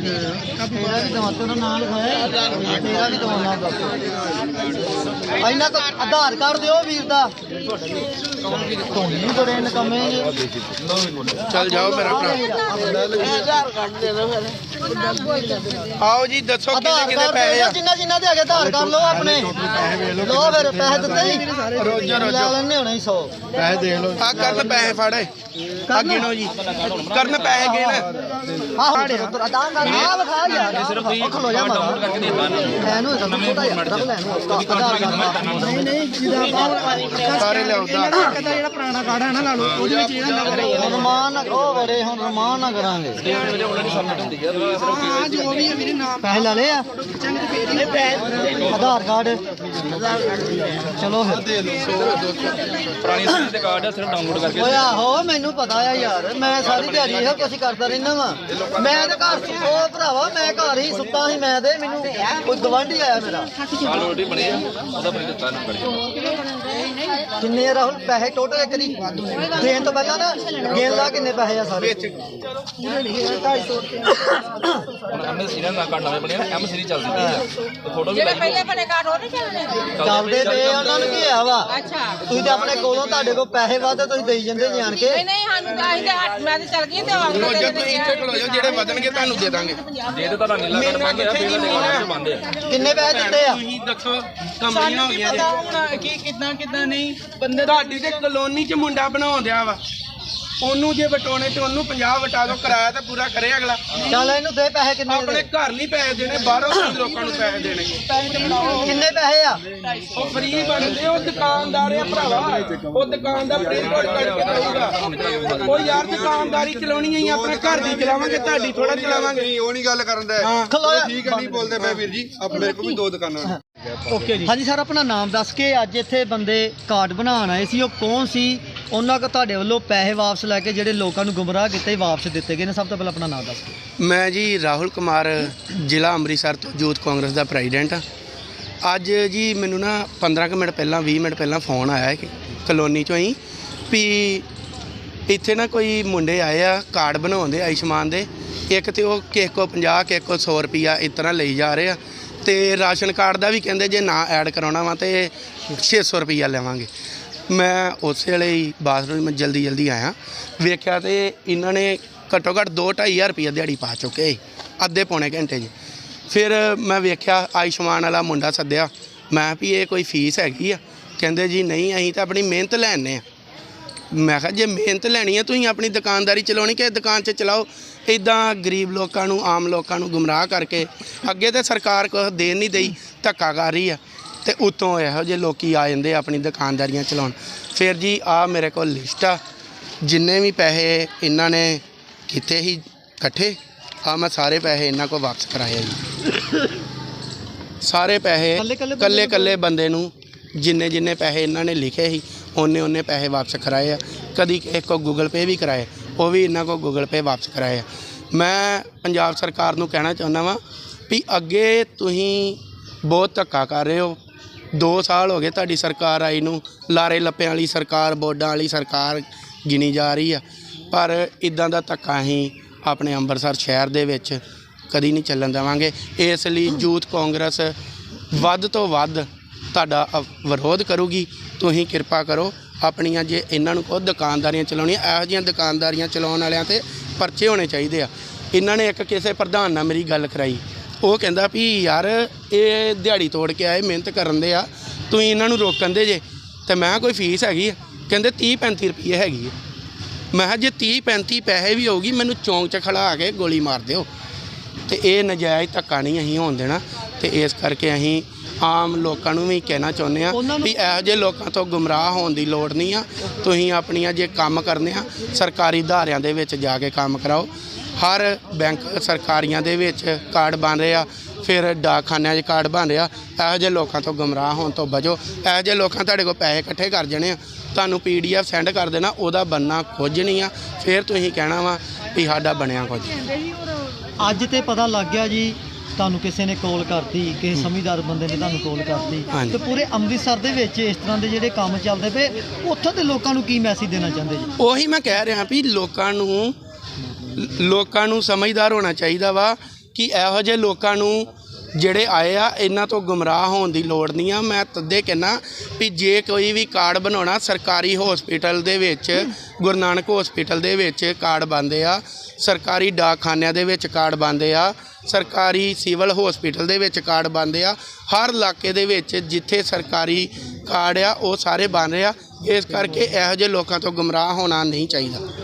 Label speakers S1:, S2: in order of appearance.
S1: ਤੇਰਾ ਵੀ ਦਵਾ ਤੇਰਾ ਨਾਂ ਲਿਖਾਇਆ ਤੇਰਾ ਵੀ ਦਵਾ ਨਾਂ ਦੱਸ ਇੰਨਾ ਕੁ ਆਧਾਰ ਕਾਰਡ ਦਿਓ ਵੀਰ ਦਾ। ਤੁਹਾਨੂੰ ਬੜੇ ਨਕਮੇ ਜੀ
S2: ਚੱਲ ਜਾਓ ਮੇਰਾ ਭਰਾ। ਆਓ ਜੀ ਦੱਸੋ ਕਿੰਨੇ
S1: ਆਧਾਰ
S2: ਕਿੰਨੇ
S1: ਕਾਰਡ
S2: ਪੈਸੇ
S1: ਦਿਓ
S2: ਆ?
S1: ਜਿੰਨਾ ਜਿੰਨਾ ਦੇ ਹੈਗੇ ਆਧਾਰ ਕਾਰਡ ਲਓ ਆਪਣੇ। ਲਓ ਫਿਰ ਪੈਸੇ ਦਿੱਤੇ ਜੀ
S2: ਰੋਜ਼ਾ
S1: ਲੈ
S2: ਰੋਜ਼ਾ
S1: ਲੈਣੇ ਹੋਣੇ 100
S2: ਪੈਸੇ ਦੇ ਲਓ। ਆ ਕਰਨ ਪੈਸੇ ਫੜ। ਆ ਗਿਣੋ ਜੀ। ਕਰਨ ਪੈਸੇ ਗਿਣ।
S1: ਆਹ ਸਾਡੇ ਉੱਧਰ ਅਦਾਂ ਕਰ ਆ ਵਿਖਾ ਯਾਰ ਸਿਰਫ ਤੁਸੀਂ ਖਲੋ ਜਾ ਡਾਊਨਲੋਡ ਕਰਕੇ ਦੇ ਪਾਣਾ ਐਨੂੰ ਇਹਦਾ ਛੋਟਾ ਜਿਹਾ ਰੱਖ ਲੈ। ਇਹਨੂੰ ਆਧਾਰ ਕਾਰਡ ਨਹੀਂ ਨਹੀਂ ਜਿਹਦਾ
S2: ਸਾਰੇ ਲਿਆਓ ਦਾ
S1: ਜਿਹੜਾ ਪੁਰਾਣਾ ਕਾਰਡ ਹੈ ਨਾ ਲਾ ਲਓ ਉਹਦੇ ਵਿੱਚ ਜਿਹੜਾ ਰਮਾਨ ਨਾ ਉਹ ਬੜੇ ਹੁਣ ਰਮਾਨ ਨਾ ਕਰਾਂਗੇ। ਹਾਂ ਜੋ ਵੀ ਹੈ ਮੇਰੇ ਨਾਮ ਪੈਸੇ ਲੈ ਲਏ ਆ। ਆਧਾਰ ਕਾਰਡ। ਚਲੋ ਫਿਰ।
S3: ਪੁਰਾਣੀ ਸਿਮ ਦੇ ਕਾਰਡ ਆ ਸਿਰਫ ਡਾਊਨਲੋਡ ਕਰਕੇ
S1: ਓਏ ਆਹੋ ਮੈਨੂੰ ਪਤਾ ਆ ਯਾਰ ਮੈਂ ਸਾਰੀ ਦਿਹਾੜੀ ਇਹੋ ਕੁਛ ਕਰਦਾ ਰਹਿੰਦਾ ਵਾਂ। ਮੈਂ ਤੇ ਘਰ ਸੁ- ਉਹ ਭਰਾਵਾ, ਮੈਂ ਘਰ ਹੀ ਸੁੱਤਾ ਸੀ, ਮੈਂ ਤੇ ਮੈਨੂੰ ਕੋਈ ਗਵਾਂਢੀ ਆਇਆ ਮੇਰਾ।
S3: ਸਾਲ ਰੋਟੀ ਬਣੀ ਆ, ਉਹਦਾ ਬਣੀ ਦਿੱਤਾ ਨੰਬਰ।
S1: ਕਿੰਨੇ ਆ ਰਾਹੁਲ? ਪੈਸੇ ਟੋਟਲ ਇੱਕ ਦੀ ਦੇਣ ਤੋਂ ਪਹਿਲਾਂ ਨਾ ਗੇਨ ਲਾ ਕਿੰਨੇ ਪੈਸੇ ਆ ਸਾਰੇ?
S3: ਹੁਣ ਐਮ ਸੀ ਨਾ ਕਾਰਡ ਨਵੇਂ ਬਣੇ ਨਾ ਐਮ ਸੀ ਚੱਲਦੀ ਪਈ ਆ। ਤੇ ਫੋਟੋ ਵੀ ਲਾਈ
S4: ਪਹਿਲੇ ਬਣੇ ਕਾਰਡ ਹੋ ਨਹੀਂ ਚੱਲਣੇ?
S1: ਚੱਲਦੇ ਪਏ ਆ, ਉਹਨਾਂ ਨੂੰ ਕੀ ਆ ਵਾ?
S4: ਅੱਛਾ।
S1: ਤੁਸੀਂ ਤਾਂ ਆਪਣੇ ਕੋਲੋਂ ਤੁਹਾਡੇ ਕੋਲ ਪੈਸੇ ਵਾਧੇ ਤੁਸੀਂ ਦੇਈ ਜਾਂਦੇ ਜਾਣ ਕੇ।
S4: ਨਹੀਂ ਨਹੀਂ ਸਾਨੂੰ ਤਾਂ ਅਸੀਂ ਤਾਂ ਮੈਂ ਤਾਂ ਚੱਲ ਗਈ ਤੇ ਆਪ
S2: ਰੋਜ਼ਾ ਤੁਸੀਂ ਇੱਥੇ ਖਲੋ ਜਾਓ ਜਿਹੜੇ ਵਧਣਗੇ ਤੁਹਾਨੂੰ ਦੇ ਦਾਂਗੇ।
S3: ਜੇ ਤੇ ਤੁਹਾਡਾ ਨੀਲਾ ਕਾਰਡ ਮੰਗੇ ਆ ਫਿਰ ਕਾਰਡ ਬੰਦ ਆ
S1: ਕਿੰਨੇ ਪੈਸੇ ਦਿੱਤੇ ਆ?
S2: ਤੁਸੀਂ ਦੱਸੋ ਕੰਪਨੀਆਂ ਹੋ ਗਈਆਂ ਜੀ।
S5: ਕੀ ਕਿਦਾਂ ਕਿਦਾਂ ਨਹੀਂ। ਬੰਦੇ
S2: ਤੁਹਾਡੀ ਤੇ ਕਲੋਨੀ 'ਚ ਮੁੰਡਾ ਬਣਾਉਣ ਦਿਆ ਵਾ। ਉਹਨੂੰ ਜੇ ਵਟਾਉਣੇ ਤੇ ਉਹਨੂੰ 50 ਵਟਾ ਦੋ ਕਿਰਾਇਆ ਤਾਂ ਪੂਰਾ ਕਰੇ ਅਗਲਾ।
S1: ਚੱਲ ਇਹਨੂੰ ਦੇ ਪੈਸੇ ਕਿੰਨੇ
S2: ਆਪਣੇ
S1: ਦੇ?
S2: ਘਰ ਨਹੀਂ ਪੈਸੇ ਦੇਣੇ ਬਾਹਰੋਂ ਵੀ ਲੋਕਾਂ ਨੂੰ ਪੈਸੇ ਦੇਣੇ।
S1: ਕਿੰਨੇ ਪੈਸੇ ਆ?
S2: ਉਹ ਫਰੀ ਬਣਦੇ ਉਹ ਦੁਕਾਨਦਾਰ ਆ ਭਰਾਵਾ। ਉਹ ਦੁਕਾਨਦਾਰ ਪ੍ਰਿੰਟ ਆਊਟ ਕਰਕੇ ਦਊਗਾ। ਉਹ ਯਾਰ ਦੁਕਾਨਦਾਰੀ ਚਲਾਉਣੀ ਹੈ ਆਪਣੇ ਘਰ ਦੀ ਚਲਾਵਾਂਗੇ ਤੁਹਾਡੀ ਥੋੜਾ ਚਲਾਵਾਂਗੇ।
S6: ਨਹੀਂ ਉਹ ਨਹੀਂ ਗੱਲ ਕਰਨ ਦਾ। ਠੀਕ ਹੈ ਨਹੀਂ ਬੋਲਦੇ ਪਏ ਵੀਰ ਜੀ। ਆਪ ਮੇਰੇ ਕੋਲ ਵੀ ਦੋ ਦੁਕਾਨਾਂ ਨੇ
S1: ਹਾਂਜੀ ਸਰ ਆਪਣਾ ਨਾਮ ਦੱਸ ਕੇ ਅੱਜ ਇੱਥੇ ਬੰਦੇ ਕਾਰਡ ਬਣਾਉਣ ਆਏ ਸੀ। ਉਹ ਕੌਣ ਸੀ? ਉਹਨਾਂ ਕੋ ਤੁਹਾਡੇ ਵੱਲੋਂ ਪੈਸੇ ਵਾਪਸ ਲੈ ਕੇ ਜਿਹੜੇ ਲੋਕਾਂ ਨੂੰ ਗੁੰਮਰਾਹ ਕੀਤੇ ਵਾਪਸ ਦਿੱਤੇ ਗਏ ਨੇ। ਸਭ ਤੋਂ ਪਹਿਲਾਂ ਆਪਣਾ ਨਾਮ ਦੱਸ ਕੇ
S2: ਮੈਂ ਜੀ ਰਾਹੁਲ ਕੁਮਾਰ ਜ਼ਿਲ੍ਹਾ ਅੰਮ੍ਰਿਤਸਰ ਤੋਂ ਯੂਥ ਕਾਂਗਰਸ ਦਾ ਪ੍ਰੈਜ਼ੀਡੈਂਟ ਹਾਂ। ਅੱਜ ਜੀ ਮੈਨੂੰ ਨਾ 15 ਕੁ ਮਿੰਟ ਪਹਿਲਾਂ 20 ਮਿੰਟ ਪਹਿਲਾਂ ਫੋਨ ਆਇਆ ਕਿ ਕਲੋਨੀ ਚੋਂ ਹੀ ਵੀ ਇੱਥੇ ਨਾ ਕੋਈ ਮੁੰਡੇ ਆਏ ਆ ਕਾਰਡ ਬਣਾਉਂਦੇ ਆਯੁਸ਼ਮਾਨ ਦੇ। ਇੱਕ ਤੇ ਉਹ ਕਿਸੇ ਕੋ 50 ਕਿਸੇ ਕੋ 100 ਰੁਪਿਆ ਇਸ ਤਰ੍ਹਾਂ ਲਈ ਜਾ ਰਹੇ ਆ। ਤੇ ਰਾਸ਼ਨ ਕਾਰਡ ਦਾ ਵੀ ਕਹਿੰਦੇ ਜੇ ਨਾ ਐਡ ਕਰਾਉਣਾ ਵਾ ਤੇ 600 ਰੁਪਈਆ ਲਵਾਂਗੇ। ਮੈਂ ਉਸੇ ਵੇਲੇ ਹੀ ਬਾਥਰੂਮ ਮੈਂ ਜਲਦੀ ਜਲਦੀ ਆਇਆ ਵੇਖਿਆ ਤੇ ਇਹਨਾਂ ਨੇ ਘੱਟੋ ਘੱਟ 2-2500 ਰੁਪਈਆ ਦਿਹਾੜੀ ਪਾ ਚੁੱਕੇ ਸੀ, ਅੱਧੇ ਪੌਣੇ ਘੰਟੇ 'ਚ। ਫਿਰ ਮੈਂ ਵੇਖਿਆ ਆਯੁਸ਼ਮਾਨ ਵਾਲਾ ਮੁੰਡਾ ਸੱਦਿਆ ਮੈਂ ਵੀ ਇਹ ਕੋਈ ਫੀਸ ਹੈਗੀ ਆ? ਕਹਿੰਦੇ ਜੀ ਨਹੀਂ ਅਸੀਂ ਤਾਂ ਆਪਣੀ ਮਿਹਨਤ ਲੈਣੇ ਆ। ਮੈਂ ਕਿਹਾ ਜੇ ਮਿਹਨਤ ਲੈਣੀ ਹੈ ਤੁਸੀਂ ਆਪਣੀ ਦੁਕਾਨਦਾਰੀ ਚਲਾਉਣੀ ਕਿ ਦੁਕਾਨ 'ਚ ਚਲਾਓ? ਇਦਾਂ ਗਰੀਬ ਲੋਕਾਂ ਨੂੰ ਆਮ ਲੋਕਾਂ ਨੂੰ ਗੁੰਮਰਾਹ ਕਰਕੇ ਅੱਗੇ ਤੇ ਸਰਕਾਰ ਕੁਛ ਦੇਣ ਨਹੀਂ ਦਈ ਧੱਕਾ ਕਰ ਰਹੀ ਆ। ਤੇ ਉਤੋਂ ਇਹੋ ਜਿਹੇ ਲੋਕੀ ਆ ਜਾਂਦੇ ਆ ਆਪਣੀ ਦੁਕਾਨਦਾਰੀਆਂ ਚਲਾਉਣ। ਫਿਰ ਜੀ ਆ ਮੇਰੇ ਕੋਲ ਲਿਸਟ ਆ। ਜਿੰਨੇ ਵੀ ਪੈਸੇ ਇਹਨਾਂ ਨੇ ਕੀਤੇ ਸੀ ਇਕੱਠੇ ਆ ਮੈਂ ਸਾਰੇ ਪੈਸੇ ਇਹਨਾਂ ਕੋਲ ਵਾਪਸ ਕਰਾਏ ਆ ਜੀ। ਸਾਰੇ ਪੈਸੇ ਕੱਲੇ ਕੱਲੇ ਬੰਦੇ ਨੂੰ ਜਿੰਨੇ ਜਿੰਨੇ ਪੈਸੇ ਇਹਨਾਂ ਨੇ ਲਿਖੇ ਸੀ ਉਹਨੇ ਉਹਨੇ ਪੈਸੇ ਵਾਪਸ ਕਰਾਏ ਆ। ਕਦੀ ਇੱਕ ਕੋ ਗੂਗਲ ਪੇ ਵੀ ਕਰਾਏ ਉਹ ਵੀ ਇਹਨਾਂ ਕੋਲ ਗੂਗਲ ਪੇ ਵਾਪਸ ਕਰਾਏ ਆ। ਮੈਂ ਪੰਜਾਬ ਸਰਕਾਰ ਨੂੰ ਕਹਿਣਾ ਚਾਹੁੰਦਾ ਵਾਂ ਵੀ ਅੱਗੇ ਤੁਸੀਂ ਬਹੁਤ ਧੱਕਾ ਕਰ ਰਹੇ ਹੋ। 2 ਸਾਲ ਹੋ ਗਏ ਤੁਹਾਡੀ ਸਰਕਾਰ ਆਈ ਨੂੰ, ਲਾਰੇ ਲੱਪਿਆਂ ਵਾਲੀ ਸਰਕਾਰ ਬੋਡਾਂ ਵਾਲੀ ਸਰਕਾਰ ਗਿਣੀ ਜਾ ਰਹੀ ਆ। ਪਰ ਇਦਾਂ ਦਾ ਧੱਕਾ ਅਸੀਂ ਆਪਣੇ ਅੰਮ੍ਰਿਤਸਰ ਸ਼ਹਿਰ ਦੇ ਵਿੱਚ ਕਦੀ ਨਹੀਂ ਚੱਲਣ ਦੇਵਾਂਗੇ। ਇਸ ਲਈ ਯੂਥ ਕਾਂਗਰਸ ਵੱਧ ਤੋਂ ਵੱਧ ਤੁਹਾਡਾ ਅ- ਵਿਰੋਧ ਕਰੂਗੀ। ਤੁਸੀਂ ਕਿਰਪਾ ਕਰੋ ਆਪਣੀਆਂ ਜੇ ਇਹਨਾਂ ਨੂੰ ਖੁਦ ਦੁਕਾਨਦਾਰੀਆਂ ਚਲਾਉਣੀਆਂ, ਇਹੋ ਜਿਹੀਆਂ ਦੁਕਾਨਦਾਰੀਆਂ ਚਲਾਉਣ ਵਾਲਿਆਂ ਤੇ ਪਰਚੇ ਹੋਣੇ ਚਾਹੀਦੇ ਆ। ਇਹਨਾਂ ਨੇ ਇੱਕ ਕਿਸੇ ਪ੍ਰਧਾਨ ਨਾਲ ਮੇਰੀ ਗੱਲ ਕਰਾਈ। ਉਹ ਕਹਿੰਦਾ ਵੀ ਯਾਰ, ਇਹ ਦਿਹਾੜੀ ਤੋੜ ਕੇ ਆਏ, ਮਿਹਨਤ ਕਰਨ ਦੇ ਆ। ਤੁਸੀਂ ਇਹਨਾਂ ਨੂੰ ਰੋਕਣ ਦੇ ਜੇ। ਤੇ ਮੈਂ ਕਿਹਾ, ਕੋਈ ਫੀਸ ਹੈਗੀ ਆ? ਕਹਿੰਦੇ 30 35 ਰੁਪਏ ਹੈਗੀ ਆ। ਮੈਂ ਕਿਹਾ, ਜੇ 30 35 ਪੈਸੇ ਵੀ ਹੋਊਗੀ, ਮੈਨੂੰ ਚੌਂਕ 'ਚ ਖੜਾ ਕੇ ਗੋਲੀ ਮਾਰ ਦਿਓ। ਤੇ ਇਹ ਨਜਾਇਜ਼ ਧੱਕਾ ਨਹੀਂ ਅਸੀਂ ਹੋਣ ਦੇਣਾ। ਤੇ ਇਸ ਕਰਕੇ ਅਸੀਂ ਆਮ ਲੋਕਾਂ ਨੂੰ ਵੀ ਕਹਿਣਾ ਚਾਹੁੰਦੇ ਆ ਵੀ ਇਹੋ ਜਿਹੇ ਲੋਕਾਂ ਤੋਂ ਗੁੰਮਰਾਹ ਹੋਣ ਦੀ ਲੋੜ ਨਹੀਂ ਆ। ਤੁਸੀਂ ਆਪਣੀਆਂ ਜੇ ਕੰਮ ਕਰਨੇ ਆ ਸਰਕਾਰੀ ਅਦਾਰਿਆਂ ਦੇ ਵਿੱਚ ਜਾ ਕੇ ਕੰਮ ਕਰਾਓ। ਹਰ ਬੈਂਕ ਸਰਕਾਰੀਆਂ ਦੇ ਵਿੱਚ ਕਾਰਡ ਬਣ ਰਹੇ ਆ ਫਿਰ ਡਾਕਖਾਨਿਆਂ 'ਚ ਕਾਰਡ ਬਣ ਰਿਹਾ। ਇਹੋ ਜਿਹੇ ਲੋਕਾਂ ਤੋਂ ਗੁੰਮਰਾਹ ਹੋਣ ਤੋਂ ਬਚੋ। ਇਹੋ ਜਿਹੇ ਲੋਕਾਂ ਤੁਹਾਡੇ ਕੋਲ ਪੈਸੇ ਇਕੱਠੇ ਕਰ ਜਾਣੇ ਆ। ਤੁਹਾਨੂੰ ਪੀਡੀਐਫ ਸੈਂਡ ਕਰ ਦੇਣਾ ਉਹਦਾ ਬੰਨਾ ਕੁਝ ਨਹੀਂ ਆ। ਫਿਰ ਤੁਸੀਂ ਕਹਿਣਾ ਵਾ ਵੀ ਸਾਡਾ ਬਣਿਆ ਕੁਝ।
S1: ਅੱਜ ਤੇ ਪਤਾ ਲੱਗ ਗਿਆ ਜੀ ਤੁਹਾਨੂੰ ਕਿਸੇ ਨੇ ਕਾਲ ਕਰਤੀ ਕਿਸੇ ਸਮਝਦਾਰ ਬੰਦੇ ਨੇ ਤੁਹਾਨੂੰ ਕਾਲ ਕਰਤੀ। ਤੇ ਪੂਰੇ ਅੰਮ੍ਰਿਤਸਰ ਦੇ ਵਿੱਚ ਇਸ ਤਰ੍ਹਾਂ ਦੇ ਜਿਹੜੇ ਕੰਮ ਚੱਲਦੇ ਪਏ ਉੱਥੋਂ ਦੇ ਲੋਕਾਂ ਨੂੰ ਕੀ ਮੈਸੇਜ ਦੇਣਾ ਚਾਹੁੰਦੇ ਜੀ
S2: ਉਹੀ ਮੈਂ ਕਹਿ ਰਿਹਾ ਵੀ ਲੋਕਾਂ ਨੂੰ ਲੋਕਾਂ ਨੂੰ ਸਮਝਦਾਰ ਹੋਣਾ ਚਾਹੀਦਾ ਵਾ ਕਿ ਇਹੋ ਜਿਹੇ ਲੋਕਾਂ ਨੂੰ ਜਿਹੜੇ ਆਏ ਆ, ਇਹਨਾਂ ਤੋਂ ਗੁੰਮਰਾਹ ਹੋਣ ਦੀ ਲੋੜ ਨਹੀਂ ਆ। ਮੈਂ ਤੱਦੇ ਕਹਿਣਾ ਵੀ ਜੇ ਕੋਈ ਵੀ ਕਾਰਡ ਬਣਾਉਣਾ ਸਰਕਾਰੀ ਹਸਪੀਟਲ ਦੇ ਵਿੱਚ, ਗੁਰੂ ਨਾਨਕ ਹਸਪੀਟਲ ਦੇ ਵਿੱਚ ਕਾਰਡ ਬਣਦੇ ਆ, ਸਰਕਾਰੀ ਡਾਕਖਾਨਿਆਂ ਦੇ ਵਿੱਚ ਕਾਰਡ ਬਣਦੇ ਆ, ਸਰਕਾਰੀ ਸਿਵਲ ਹਸਪੀਟਲ ਦੇ ਵਿੱਚ ਕਾਰਡ ਬਣਦੇ ਆ, ਹਰ ਇਲਾਕੇ ਦੇ ਵਿੱਚ ਜਿੱਥੇ ਸਰਕਾਰੀ ਕਾਰਡ ਆ, ਉਹ ਸਾਰੇ ਬਣ ਰਿਹਾ ਇਸ ਕਰਕੇ ਇਹੋ ਜਿਹੇ ਲੋਕਾਂ ਤੋਂ ਗੁੰਮਰਾਹ ਹੋਣਾ ਨਹੀਂ ਚਾਹੀਦਾ।